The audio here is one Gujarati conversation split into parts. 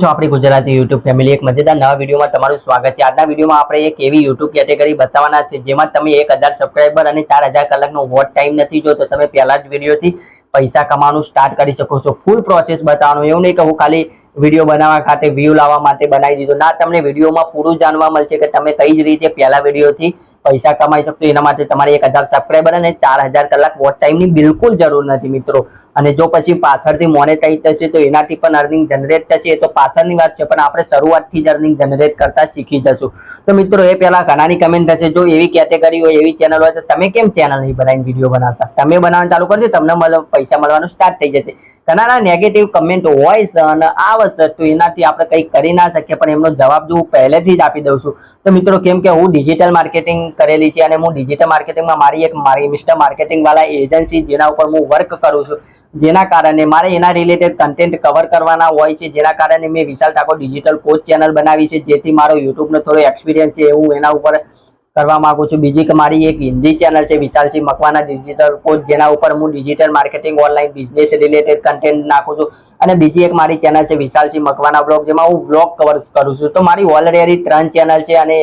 છો આપણી ગુજરાતી યુટ્યુબ ફેમિલી એક મજેદાર નવા વિડીયોમાં તમારું સ્વાગત છે. આજના વિડીયોમાં આપણે એક એવી યુટ્યુબ કેટેગરી બતાવવાના છે, જેમાં તમે એક હજાર અને ચાર કલાકનો વોટ ટાઈમ નથી જોતો. તમે પહેલા જ વિડીયોથી પૈસા કમાવાનું સ્ટાર્ટ કરી શકો છો. ફૂલ પ્રોસેસ બતાવવાનું. એવું નહીં કે હું ખાલી વીડિયો બનાવવા ખાતે વ્યૂ લાવવા માટે બનાવી દીધો. ના, તમને વિડીયોમાં પૂરું જાણવા મળશે કે તમે કઈ જ રીતે પહેલા વિડીયોથી પૈસા કમાઈ શકશો. એના માટે તમારે એક હજાર સબસ્ક્રાઈબર અને ચાર હજાર કલાક વોચ ટાઈમની બિલકુલ જરૂર નથી, મિત્રો. અને જો પછી પાછળથી મોનેટાઈઝ થશે તો એનાથી પણ અર્નિંગ જનરેટ થશે, એ તો પાછળની વાત છે, પણ આપણે શરૂઆતથી જ અર્નિંગ જનરેટ કરતા શીખી જશું. તો મિત્રો, એ પહેલાં ઘણાની કમેન્ટ થશે જો એવી કેટેગરી હોય, એવી ચેનલ હોય, તો તમે કેમ ચેનલ નહીં બનાવીને વીડિયો બનાવતા? તમે બનાવવાનું ચાલુ કરજો, તમને પૈસા મળવાનું સ્ટાર્ટ થઈ જશે. ઘણાના નેગેટિવ કમેન્ટ હોય છે અને આવશે તો એનાથી આપણે કંઈ કરી ના શકીએ, પણ એમનો જવાબ જો હું પહેલેથી જ આપી દઉં છું. તો મિત્રો, કેમ કે હું ડિજિટલ માર્કેટિંગ કરેલી છે અને હું ડિજિટલ માર્કેટિંગમાં મારી એક મારી મિસ્ટર માર્કેટિંગવાળા એજન્સી જેના ઉપર હું વર્ક કરું છું. જેના કારણે મારે એના રિલેટેડ કન્ટેન્ટ કવર કરવાના હોય છે, જેના કારણે મેં Vishal Thakor digital coach channel બનાવી છે, જેથી મારો યુટ્યુબનો થોડો એક્સપિરિયન્સ છે એવું એના ઉપર કરવા માંગુ છું. બીજી કે મારી એક હિન્દી ચેનલ છે, વિશાલસિંહ મકવાના ડિજિટલ કોચ જેના ઉપર હું digital marketing online business related content નાખું છું. અને બીજી એક મારી ચેનલ છે, વિશાલસિંહ મકવાના બ્લોગ જેમાં હું બ્લોગ કવર કરું છું. તો મારી ઓલરેડી ત્રણ ચેનલ છે અને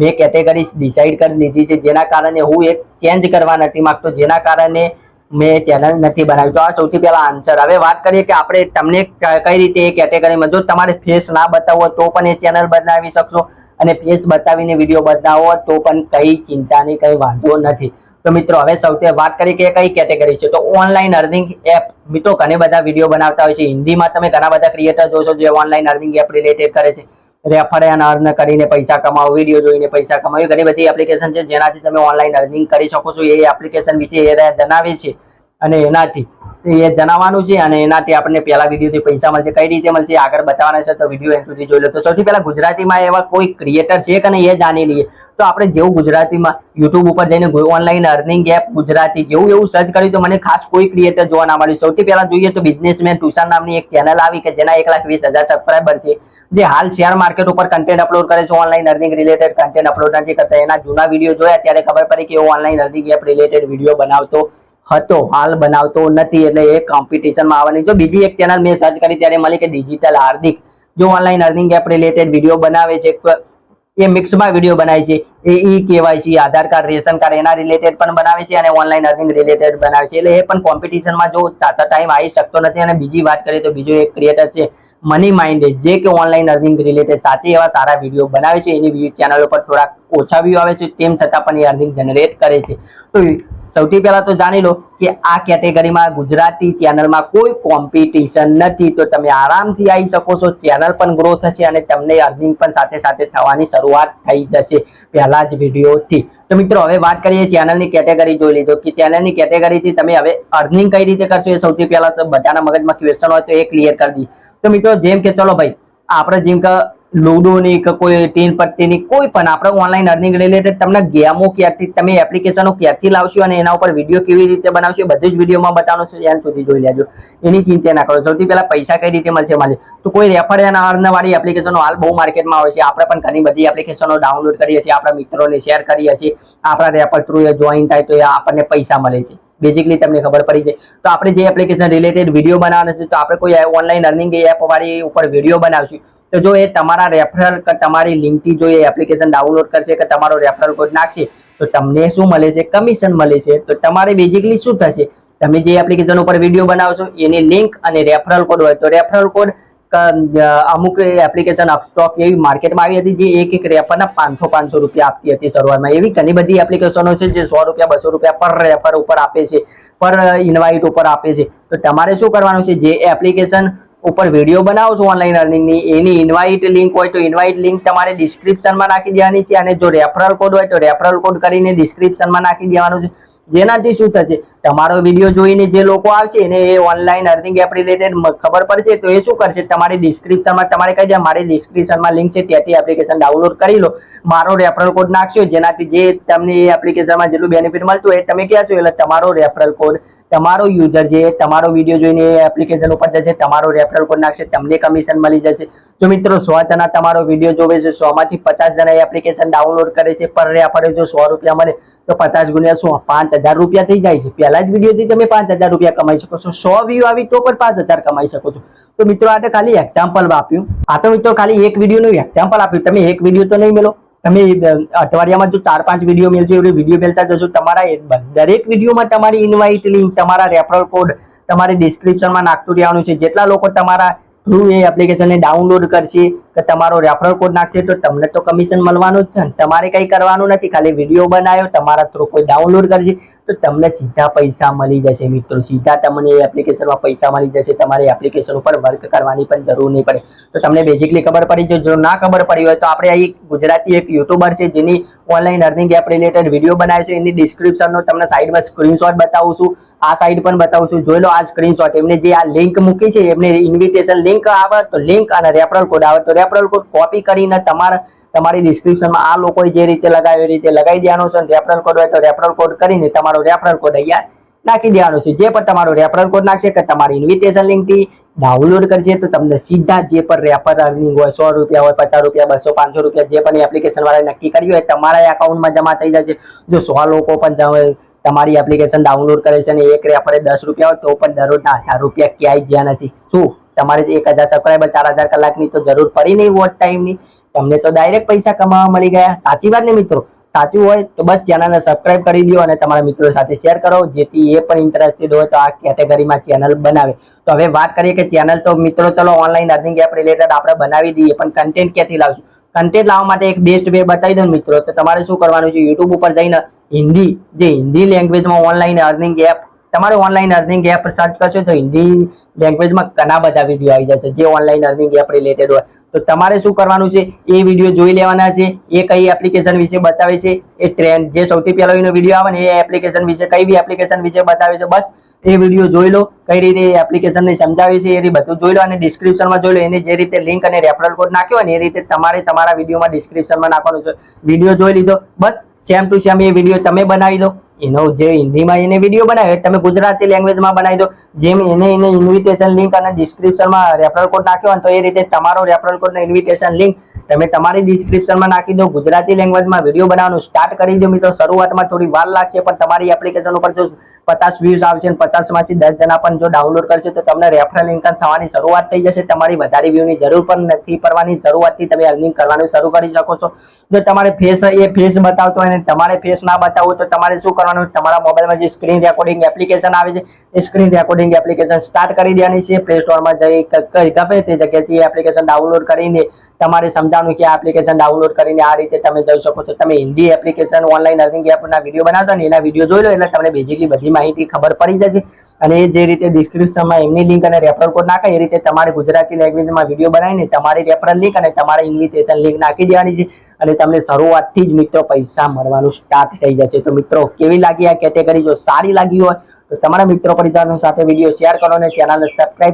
મેં કેટેગરી ડિસાઇડ કરી લીધી છે, જેના કારણે હું એક ચેન્જ કરવા નથી માંગતો, જેના કારણે મેં ચેનલ નથી બનાવી. તો આ સૌથી પહેલા આન્સર હવે વાત કરીએ કે આપણે તમને કઈ રીતે એ કેટેગરીમાં જો તમારે ફેસ ના બતાવવો તો પણ એ ચેનલ બનાવી શકશો અને ફેસ બતાવીને વીડિયો બનાવો તો પણ કઈ ચિંતાની કઈ વાંધો નથી. તો મિત્રો, હવે સૌથી વાત કરી કે કઈ કેટેગરી છે. તો ઓનલાઈન અર્નિંગ એપ મિત્રો, ઘણા બધા વીડિયો બનાવતા હોય છે. હિન્દીમાં તમે ઘણા બધા ક્રિએટર જોશો જે ઓનલાઈન અર્નિંગ એપ રિલેટેડ કરે છે. રેફર એન્ડ અર્ન કરીને પૈસા કમાવો, વીડિયો જોઈને પૈસા કમાવો ઘણી બધી એપ્લિકેશન છે. જેનાથી તમે ઓનલાઈન અર્નિંગ કરી શકો છો. એ એપ્લિકેશન વિશે એ જણાવે છે અને એનાથી એ જણાવવાનું છે અને એનાથી આપણને પહેલા વિડીયોથી પૈસા મળશે. કઈ રીતે મળશે આગળ બતાવવાના છે. તો વીડિયો એન્ડ સુધી જોઈ લો. તો સૌથી પહેલા ગુજરાતીમાં એવા કોઈ ક્રિએટર છે કે નહીં એ જાણી લઈએ. તો આપણે જેવું ગુજરાતીમાં યુટ્યુબ ઉપર જઈને ઓનલાઈન અર્નિંગ એપ ગુજરાતી જેવું એવું સર્ચ કર્યું તો મને ખાસ કોઈ ક્રિએટર જોવા ના મળ્યું. સૌથી પહેલા જોઈએ તો બિઝનેસમેન તુષાર નામની એક ચેનલ આવી કે જેના એક લાખ વીસ હજાર સબસ્ક્રાઈબર છે. જે હાલ શેર માર્કેટ ઉપર કન્ટેન્ટ અપલોડ કરે છે online earning related content upload નથી કરતા. એના જૂના વીડિયો જોયા ત્યારે ખબર પડી કે online earning app related video બનાવતો હતો. હાલ બનાવતો નથી એટલે એ કોમ્પિટિશનમાં આવવાની. જો બીજી એક ચેનલ મેં સર્ચ કરી ત્યારે મળી કે ડિજિટલ હાર્દિક. જો online earning app related video બનાવે છે એ મિક્સમાં વીડિયો બનાવે છે. એ e KYC, Aadhaar card, ration card એના રિલેટેડ પણ બનાવે છે અને ઓનલાઈન અર્નિંગ રિલેટેડ બનાવે છે. એટલે એ પણ કોમ્પિટિશનમાં જો સાચા ટાઈમ આવી શકતો નથી. અને બીજી વાત કરીએ તો બીજો એક ક્રિએટર છે મની માઇન્ડેડ જે કે ઓનલાઈન અર્નિંગ રિલેટેડ સાચે એવા સારા વીડિયો બનાવે છે, એની ચેનલ ઉપર થોડાક ઓછા વ્યૂ આવે છે, તેમ છતાં પણ એ અર્નિંગ જનરેટ કરે છે. તો સૌથી પહેલા તો જાણી લો કે આ કેટેગરીમાં ગુજરાતી ચેનલમાં કોઈ કોમ્પિટિશન નથી. તો તમે આરામથી આવી શકો છો ચેનલ પણ ગ્રો થશે અને તમને અર્નિંગ પણ સાથે સાથે થવાની શરૂઆત થઈ જશે પહેલા જ વિડીયોથી. તો મિત્રો, હવે વાત કરીએ ચેનલની કેટેગરી જોઈ લીધો કે ચેનલની કેટેગરીથી તમે હવે અર્નિંગ કઈ રીતે કરશો એ સૌથી પહેલા બધાના મગજમાં ક્વેશ્ચન હોય તો એ ક્લિયર કરી દઈએ. તો મિત્રો, જેમ કે ચલો ભાઈ, આપણે જેમ કે લુડોની કે કોઈ ટીન પટ્ટીની કોઈ પણ, આપણે ઓનલાઈન અર્નિંગ રિલેટેડ તમને ગેમો ક્યારથી તમે એપ્લિકેશનો ક્યાંથી લાવશો અને એના ઉપર વીડિયો કેવી રીતે બનાવશો બધી જ વિડીયોમાં બતાવવાનું છે એન્ડ સુધી જોઈ લેજો. એની ચિંતા ના કરો. સૌથી પહેલા પૈસા કઈ રીતે મળશે મળે તો કોઈ રેફર એના અર્નવાળી એપ્લિકેશનો હાલ બહુ માર્કેટમાં આવે છે. આપણે પણ ઘણી બધી એપ્લિકેશનો ડાઉનલોડ કરીએ છીએ, આપણા મિત્રોને શેર કરીએ છીએ. આપણા રેફર થ્રુ એ જોઈન થાય તો એ આપણને પૈસા મળે છે. બેઝિકલી તમને ખબર પડી જાય. તો આપણે જે એપ્લિકેશન રિલેટેડ વીડિયો બનાવવાના છે, તો આપણે કોઈ ઓનલાઈન અર્નિંગ એપ વાળી ઉપર વીડિયો બનાવશું. તો જો એ તમારા રેફરલ તમારી લિંકથી જો એ એપ્લિકેશન ડાઉનલોડ કરશે કે તમારો રેફરલ કોડ નાખશે, તો તમને શું મળે છે? કમિશન મળે છે. તો તમારે બેઝિકલી શું થશે? તમે જે એપ્લિકેશન ઉપર વીડિયો બનાવશો, એની લિંક અને રેફરલ કોડ હોય તો રેફરલ કોડ અમુક એપ્લિકેશન અપસ્ટોક એવી માર્કેટમાં આવી હતી જે એક એક રેફરના પાંચસો પાંચસો રૂપિયા આપતી હતી શરૂઆતમાં. એવી ઘણી બધી એપ્લિકેશનો છે જે સો રૂપિયા, બસો રૂપિયા પર રેફર ઉપર આપે છે, પર ઇન્વાઇટ ઉપર આપે છે. તો તમારે શું કરવાનું છે? જે એપ્લિકેશન ઉપર વીડિયો બનાવો છો ઓનલાઈન અર્નિંગની એની ઇન્વાઇટ લિંક હોય તો ઇન્વાઇટ લિંક તમારે ડિસ્ક્રિપ્શનમાં નાખી દેવાની છે અને જો રેફરલ કોડ હોય તો રેફરલ કોડ કરીને ડિસ્ક્રિપ્શનમાં નાખી દેવાનું છે. જેનાથી શું થશે? તમારો વીડિયો જોઈને જે લોકો આવશે ને એ ઓનલાઈન અર્નિંગ એપ રિલેટેડ ખબર પડશે, તો એ શું કરશે? તમારી ડિસ્ક્રિપ્શનમાં તમારે કહી દે, મારી ડિસ્ક્રિપ્શનમાં લિંક છે, ત્યાંથી એપ્લિકેશન ડાઉનલોડ કરી લો. મારો રેફરલ કોડ નાખશો, જેનાથી જે તમને એ એપ્લિકેશનમાં જેટલું બેનિફિટ મળતું હોય એ તમે કહેશો એટલે તમારો રેફરલ કોડ તમારો યુઝર જે તમારો વીડિયો જોઈને એપ્લિકેશન ઉપર જશે, તમારો રેફરલ કોડ નાખશે, તમને કમિશન મળી જશે. તો મિત્રો, સો જણા તમારો વીડિયો જોવે છે સો માંથી પચાસ જણા એપ્લિકેશન ડાઉનલોડ કરે છે પર રેફરે જો સો રૂપિયા મળે તો પચાસ ગુણ્યા શું? પાંચ હજાર રૂપિયા થઈ જાય છે. પહેલા જ વિડીયોથી તમે પાંચ હજાર રૂપિયા કમાઈ શકો છો. સો વ્યૂ આવી તો પણ પાંચ હજાર કમાઈ શકો છો. તો મિત્રો, આ તો ખાલી એક્ઝામ્પલ આપ્યું આ તો મિત્રો ખાલી એક વિડીયોનું એક્ઝામ્પલ આપ્યું. તમે એક વીડિયો તો નહીં મેળો તમે અઠવાડિયામાં જો ચાર પાંચ વીડિયો મેળજો એવી વીડિયો મેળતા જશો તમારા દરેક વિડીયોમાં તમારી ઇન્વાઇટ લિંક તમારા રેફરલ કોડ તમારે ડિસ્ક્રિપ્શનમાં નાખતું રહેવાનું છે. જેટલા લોકો તમારા થ્રુ એ એપ્લિકેશનને ડાઉનલોડ કરશે કે તમારો રેફરલ કોડ નાખશે તો તમને તો કમિશન મળવાનું જ છે ને તમારે કંઈ કરવાનું નથી. ખાલી વીડિયો બનાવ્યો, તમારા થ્રુ કોઈ ડાઉનલોડ કરશે તો તમને સીધા પૈસા મળી જશે મિત્રો. સીધા તમને એ એપ્લિકેશનમાં પૈસા મળી જશે. તમારે એપ્લિકેશન ઉપર વર્ક કરવાની પણ જરૂર નહીં પડે. તો તમને બેઝિકલી ખબર પડી છે જો ના ખબર પડી હોય તો આપણે અહીં ગુજરાતી એક યુટ્યુબર છે જેની online earning app related video બનાવ્યો છે. એની ડિસ્ક્રિપ્શનનો તમને સાઈડમાં સ્ક્રીનશોટ બતાવું છું. આ સાઈડ પણ બતાવું છું. જોઈ લો આ સ્ક્રીનશોટ એમને જે આ લિંક મૂકી છે, એમને ઇન્વિટેશન લિંક આવે તો લિંક અને રેફરલ કોડ આવે. તો રેફરલ કોડ કોપી કરીને તમારા, તમારી ડિસ્ક્રિપ્શનમાં આ લોકોએ જે રીતે લગાવ્યો એ રીતે લગાવી દેવાનો છે. રેફરલ કોડ હોય તો રેફરલ કોડ કરીને તમારો રેફરલ કોડ અહીંયા નાખી દેવાનો છે. જે પણ તમારો રેફરલ કોડ નાખશે કે તમારી ઇન્વિટેશન લિંકથી ડાઉનલોડ કરશે તો તમને સીધા જે પણ રેફર અર્નિંગ હોય, સો રૂપિયા હોય, પચાસ રૂપિયા, બસો, પાંચસો રૂપિયા, જે પણ એપ્લિકેશન વાળા નક્કી કર્યું હોય, તમારા એકાઉન્ટમાં જમા થઈ જશે. જો સો લોકો પણ તમારી એપ્લિકેશન ડાઉનલોડ કરે છે અને એક રેફરે દસ રૂપિયા હોય તો પણ દરરોજના હજાર રૂપિયા ક્યાંય જ્યાં નથી. શું? તમારે એક હજાર સબસ્ક્રાઈબર ચાર હજાર કલાકની તો જરૂર પડી નહીં વોચ ટાઈમની તમને તો ડાયરેક્ટ પૈસા કમાવા મળી ગયા. સાચી વાત ને મિત્રો? સાચું હોય તો બસ ચેનલને સબસ્ક્રાઇબ કરી દો અને તમારા મિત્રો સાથે શેર કરો. જેથી એ પણ ઇન્ટરેસ્ટેડ હોય તો આ કેટેગરીમાં ચેનલ બનાવે. તો હવે વાત કરીએ કે ચેનલ તો મિત્રો ચલો ઓનલાઈન અર્નિંગ એપ રિલેટેડ આપણે બનાવી દઈએ, પણ કન્ટેન્ટ ક્યાંથી લાવશું? કન્ટેન્ટ લાવવા માટે એક બેસ્ટ વે બતાવી દઉં મિત્રો. તો તમારે શું કરવાનું છે? યુટ્યુબ ઉપર જઈને હિન્દી, જે હિન્દી લેંગ્વેજમાં ઓનલાઈન અર્નિંગ એપ તમારે ઓનલાઈન અર્નિંગ એપ સર્ચ કરશો તો હિન્દી લેંગ્વેજમાં ઘણા બધા વીડિયો આવી જશે, જે ઓનલાઈન અર્નિંગ એપ રિલેટેડ હોય. તો તમારે શું કરવાનું છે? એ વીડિયો જોઈ લેવાના છે, એ કઈ એપ્લિકેશન વિશે બતાવે છે, એ ટ્રેન્ડ જે સૌથી પહેલો એનો વીડિયો આવે ને, એ એપ્લિકેશન વિશે, કઈ બી એપ્લિકેશન વિશે બતાવે છે, બસ એ વીડિયો જોઈ લો, કઈ રીતે એપ્લિકેશન ને સમજાવે છે, એ બધું જોઈ લો અને ડિસ્ક્રિપ્શનમાં જોઈ લો, એની જે રીતે લિંક અને રેફરલ કોડ નાખ્યો હોય ને, એ રીતે તમારે તમારા વિડીયોમાં ડિસ્ક્રિપ્શનમાં નાખવાનું છે. વીડિયો જોઈ લીધો, બસ સેમ ટુ સેમ એ વીડિયો તમે બનાવી દો. એનો જે હિન્દીમાં એને વીડિયો બનાવ્યો તમે ગુજરાતી લેંગ્વેજમાં બનાવી દો. જેમ એને એને ઇન્વિટેશન લિંક અને ડિસ્ક્રિપ્શનમાં રેફરલ કોડ નાખ્યો હોય તો એ રીતે તમારો રેફરલ કોડનો ઇન્વિટેશન લિંક તમે તમારી ડિસ્ક્રિપ્શનમાં નાખી દો. ગુજરાતી લેંગ્વેજમાં વીડિયો બનાવવાનું સ્ટાર્ટ કરી દો મિત્રો. શરૂઆતમાં થોડી વાર લાગશે, પણ તમારી એપ્લિકેશન ઉપર જો પચાસ વ્યૂઝ આવશે અને પચાસમાંથી દસ જણા પણ જો ડાઉનલોડ કરશે તો તમને રેફરલ ઇન્કમ થવાની શરૂઆત થઈ જશે. તમારી વધારે વ્યૂની જરૂર પણ નથી પડવાની. શરૂઆતથી તમે અર્નિંગ કરવાનું શરૂ કરી શકો છો. જો તમારે ફેસ એ ફેસ બતાવતો હોય અને તમારે ફેસ ના બતાવવું તો તમારે શું કરવાનું? તમારા મોબાઈલમાં જે સ્ક્રીન રેકોર્ડિંગ એપ્લિકેશન આવે છે, એ સ્ક્રીન રેકોર્ડિંગ એપ્લિકેશન સ્ટાર્ટ કરી દેવાની છે. પ્લે સ્ટોરમાં જઈ ગમે તે જગ્યાથી એપ્લિકેશન ડાઉનલોડ કરીને તમારે સમજાવવાનું કે આ એપ્લિકેશન ડાઉનલોડ કરીને આ રીતે તમે જઈ શકો છો. તમે હિન્દી એપ્લિકેશન ઓનલાઈન અર્નિંગ એપના વીડિયો બનાવતા ને એના વીડિયો જોઈ લો, એટલે તમને બેઝિકલી બધી માહિતી ખબર પડી જશે. અને જે રીતે ડિસ્ક્રિપ્શનમાં એમની લિંક અને રેફરલ કોડ નાખે એ રીતે તમારે ગુજરાતી લેંગ્વેજમાં વીડિયો બનાવીને તમારી રેફરલ લિંક અને તમારી ઇન્વિટેશન લિંક નાખી દેવાની છે. અને તમને શરૂઆતથી જ મિત્રો પૈસા મળવાનું સ્ટાર્ટ થઈ જશે. તો મિત્રો, કેવી લાગી આ કેટેગરી જો સારી લાગી હોય, તો તમારા મિત્રો પરિવારો સાથે વીડિયો શેર કરો અને ચેનલને સબસ્ક્રાઇબ